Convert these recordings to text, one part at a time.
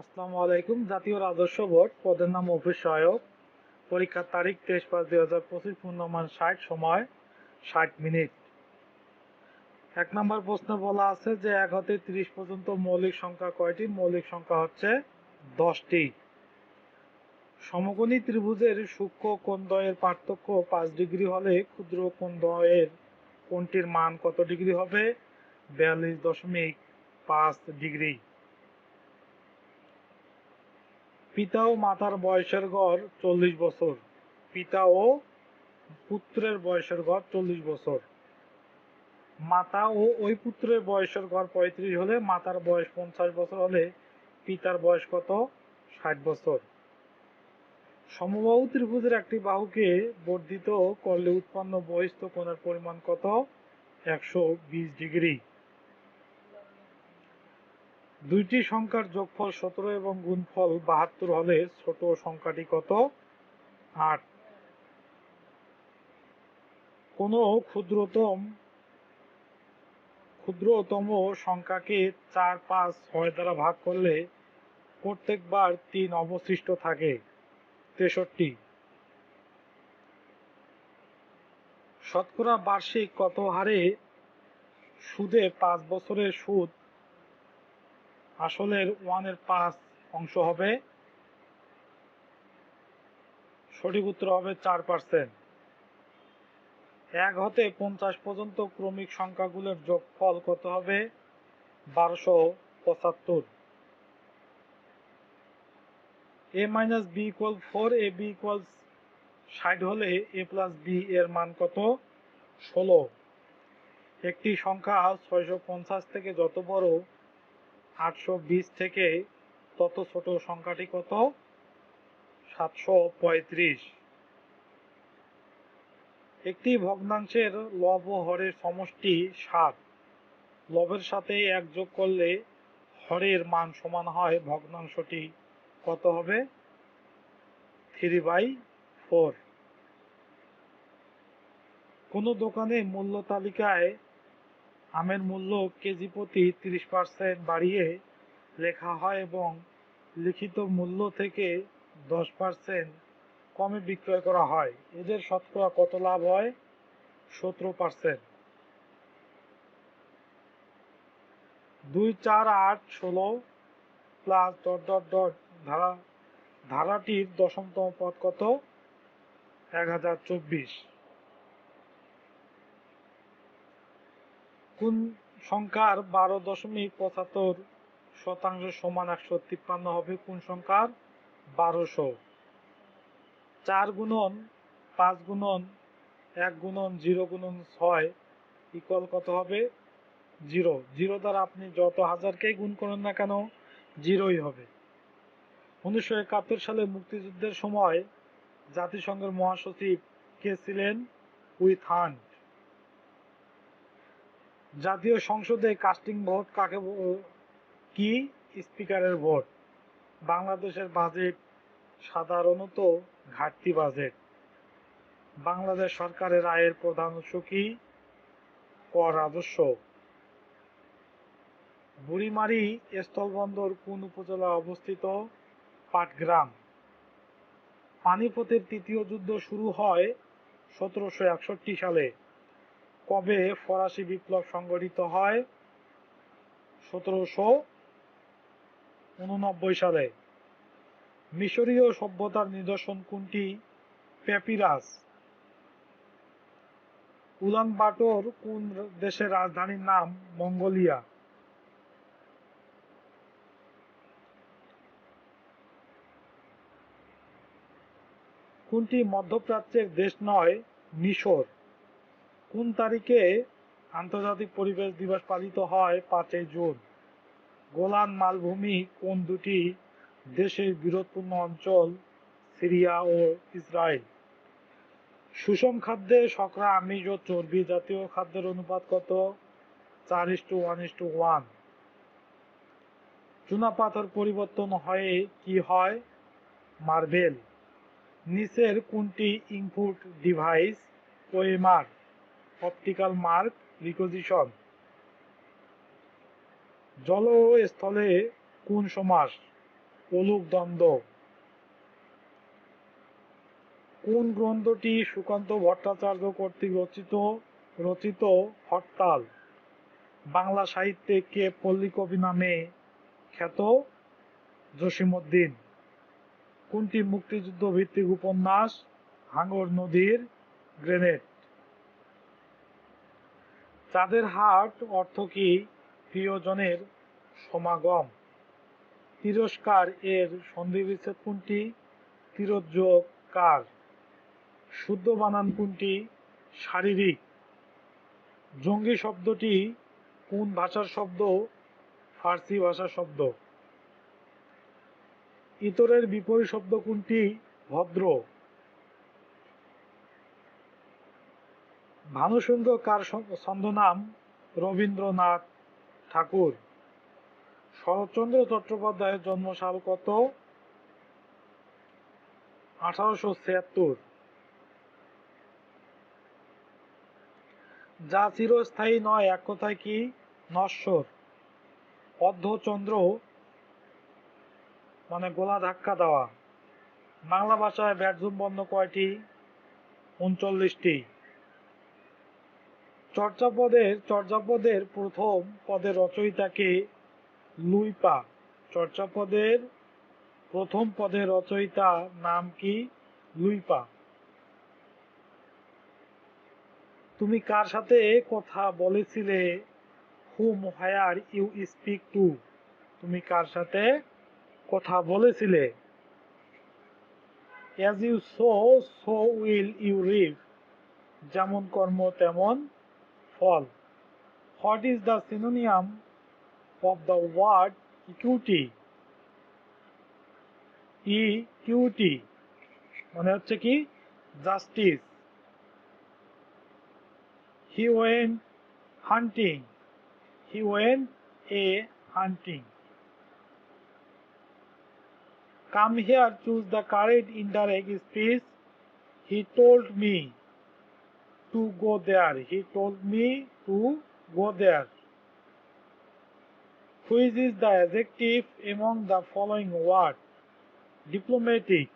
আসসালামু আলাইকুম। জাতীয় রাজস্ব বোর্ড, পদের নাম অফিস সহায়ক। পরীক্ষার তারিখ তেইশ পাঁচ দুই হাজার পঁচিশ পূর্ণমান ষাট, সময় ষাট মিনিট। এক নম্বর প্রশ্নে বলা আছে যে, এক হতে তিরিশ পর্যন্ত মৌলিক সংখ্যা কয়টি? মৌলিক সংখ্যা হচ্ছে দশটি। সমকোণী ত্রিভুজের সূক্ষ্ম কোণদ্বয়ের পার্থক্য পাঁচ ডিগ্রি হলে ক্ষুদ্র কোণদ্বয়ের কোণটির মান কত ডিগ্রি হবে? বিয়াল্লিশ দশমিক পাঁচ ডিগ্রি। পিতা ও মাতার বয়সের গড় চল্লিশ বছর। পিতা ও পুত্রের বয়সের গড় চল্লিশ বছর। মাতা ও ওই পুত্রের বয়সের গড় পঁয়ত্রিশ হলে মাতার বয়স পঞ্চাশ বছর হলে পিতার বয়স কত? ষাট বছর। সমবাহু ত্রিভুজের একটি বাহুকে বর্ধিত করলে উৎপন্ন বহিস্থ কোণের পরিমাণ কত? একশো বিশ ডিগ্রি। দুইটি সংখ্যার যোগফল সতেরো এবং গুণফল বাহাত্তর হলে ছোট সংখ্যাটি কত? আট। কোনো ক্ষুদ্রতম ক্ষুদ্রতম সংখ্যাকে চার পাঁচ ছয় দ্বারা ভাগ করলে প্রত্যেকবার তিন অবশিষ্ট থাকে। তেষট্টি। শতকরা বার্ষিক কত হারে সুদে পাঁচ বছরের সুদ আসলের ওয়ানের পাঁচ অংশ হবে। সঠিক উত্তর হবে চার পার্সেন্ট এক হতে পঞ্চাশ পর্যন্ত ক্রমিক সংখ্যাগুলোর যোগফল কত হবে? বারোশো পঁচাত্তর। A minus B equal four A B equal ষাট হলে এ প্লাস বি এর মান কত? ষোলো। একটি সংখ্যা ছয়শো পঞ্চাশ থেকে যত বড় আটশো বিশ থেকে তত ছোট সংখ্যাটি কত? সাতশো পঁয়ত্রিশ। একটি ভগ্নাংশের লব ও হরের সমষ্টি সাত। লবের সাথে এক যোগ করলে হরের মান সমান হয় ভগ্নাংশটি কত হবে? Three by four. কোনো দোকানে মূল্য তালিকায় আমের মূল্য কেজি প্রতি তিরিশ পার্সেন্ট বাড়িয়ে লেখা হয় এবং লিখিত মূল্য থেকে দশ পার্সেন্ট কমে বিক্রয় করা হয়। এদের শতকরা কত লাভ হয়? সতেরো পার্সেন্ট দুই চার আট ষোলো প্লাস ডট ডট ডট ধারা ধারাটির দশমতম পদ কত? এক হাজার চব্বিশ। কোন সংখ্যার বারো দশমিক পঁচাত্তর শতাংশ সমান একশো তিপ্পান্ন হবে? কোন সংখ্যার? বারোশো। চার গুণন পাঁচ গুণন এক গুণন জিরো গুণন ছয় ইকুয়াল কত হবে? জিরো। জিরো দ্বারা আপনি যত হাজারকেই গুণ করেন না কেন, জিরোই হবে। উনিশশো একাত্তর সালে মুক্তিযুদ্ধের সময় জাতিসংঘের মহাসচিব কে ছিলেন? উইথ হান্ট জাতীয় সংসদে কাস্টিং ভোট কাকে কি স্পিকারের ভোট বাংলাদেশের বাজেট সাধারণত ঘাটতি বাজেট বাংলাদেশ সরকারের আয়ের প্রধান উৎস কি? কর রাজস্ব। বুড়িমারি স্থলবন্দর কোন উপজেলায় অবস্থিত? পাটগ্রাম। পানিপথের তৃতীয় যুদ্ধ শুরু হয় সতেরোশো একষট্টি সালে। কবে ফরাসি বিপ্লব সংগঠিত হয়? সতেরোশো উননব্বই সালে। মিশরীয় সভ্যতার নিদর্শন কোনটি? প্যাপিরাস উলান বাটোর কোন দেশের রাজধানীর নাম? মঙ্গোলিয়া। কোনটি মধ্যপ্রাচ্যের দেশ নয়? মিশর। কোন তারিখে আন্তর্জাতিক পরিবেশ দিবস পালিত হয়? পাঁচই জুন। গোলান মালভূমি কোন দুটি দেশের বিরোধপূর্ণ অঞ্চল? সিরিয়া ও ইসরায়েল। সুষম খাদ্যে শর্করা, আমিষ ও চর্বি জাতীয় খাদ্যের অনুপাত কত? চার is to one is to one. চুনাপাথর পরিবর্তন হয়ে কি হয়? মার্বেল। নিচের কোনটি input device? OMR. Optical mark recognition. জল স্থলে কোন সমাস? অলুক দ্বন্দ্ব। কোন গ্রন্থটি সুকান্ত ভট্টাচার্য কর্তৃক রচিত রচিত হরতাল? বাংলা সাহিত্যে কে পল্লী কবি নামে খ্যাত? জসিমউদ্দিন। কোনটি মুক্তিযুদ্ধ ভিত্তিক উপন্যাস? হাঙ্গর নদীর গ্রেনেড। চাঁদের হাট অর্থ কি? প্রিয়জনের সমাগম। তিরস্কার এর সন্ধিবিচ্ছেদ কোনটি? তিরোযোগ কার? শুদ্ধ বানান কোনটি? শারীরিক। জঙ্গি শব্দটি কোন ভাষার শব্দ? ফার্সি ভাষার শব্দ। ইতরের বিপরীত শব্দ কোনটি? ভদ্র। ভানুসুন্দর কার ছন্দনাম? রবীন্দ্রনাথ ঠাকুর। শরৎচন্দ্র চট্টোপাধ্যায়ের জন্মসাল কত? আঠারোশো ছিয়াত্তর। যা চিরস্থায়ী নয়, এক কথায় কি? নশ্বর। অর্ধচন্দ্র মানে গোলা ধাক্কা দেওয়া। বাংলা ভাষায় ব্যাটজুম বন্ধ কয়টি? উনচল্লিশটি। চর্যাপদের চর্যাপদের প্রথম পদের রচয়িতাকে লুইপা। চর্যাপদের প্রথম পদের রচয়িতা নাম কি? লুইপা। তুমি কার সাথে কথা বলেছিলে? হুম who are you speak to. তুমি কার সাথে কথা বলেছিলে? As you sow so will you reap যেমন কর্ম, তেমন ফল। What is the synonym of the word equity equity মানে হচ্ছে কি? Justice he went hunting he went a hunting Come here, choose the correct indirect speech. He told me to go there. He told me to go there. Which is the adjective among the following words? Diplomatic.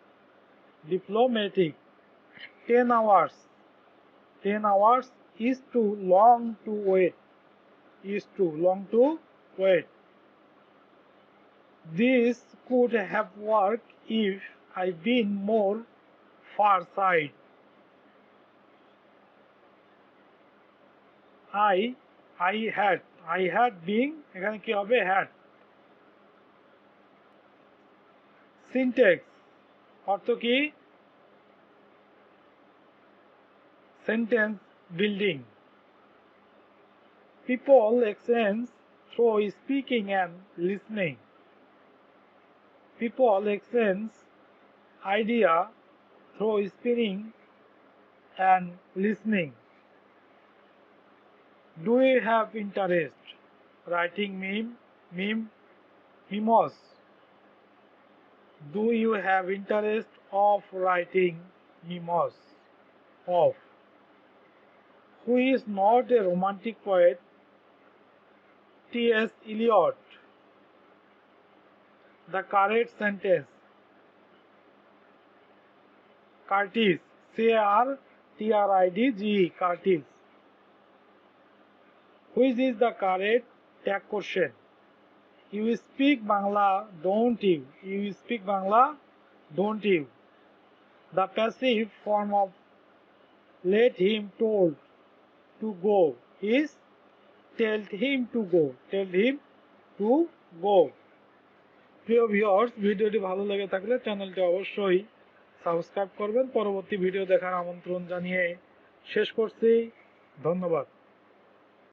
Diplomatic. 10 hours. 10 hours is too long to wait. Is too long to wait. This could have worked if I'd been more far side. I I had I had been এখানে কি হবে had syntax অর্থ কি sentence building people exchange through speaking and listening people exchange idea through spinning and listening. Do you have interest writing meme, meme, memos? Do you have interest of writing memos? Of who is not a romantic poet? T.S. Eliot the correct sentence. Curtis, C-A-R-T-R-I-D-G-E, Curtis. Which is the correct tag question you speak Bangla don't you you speak Bangla don't you the passive form of let him tell to go is tell him to go tell him to go প্রিয় viewers ভিডিওটি ভালো লেগে থাকলে চ্যানেলটি অবশ্যই subscribe করবেন। পরবর্তী video দেখার আমন্ত্রণ জানিয়ে শেষ করছি। ধন্যবাদ।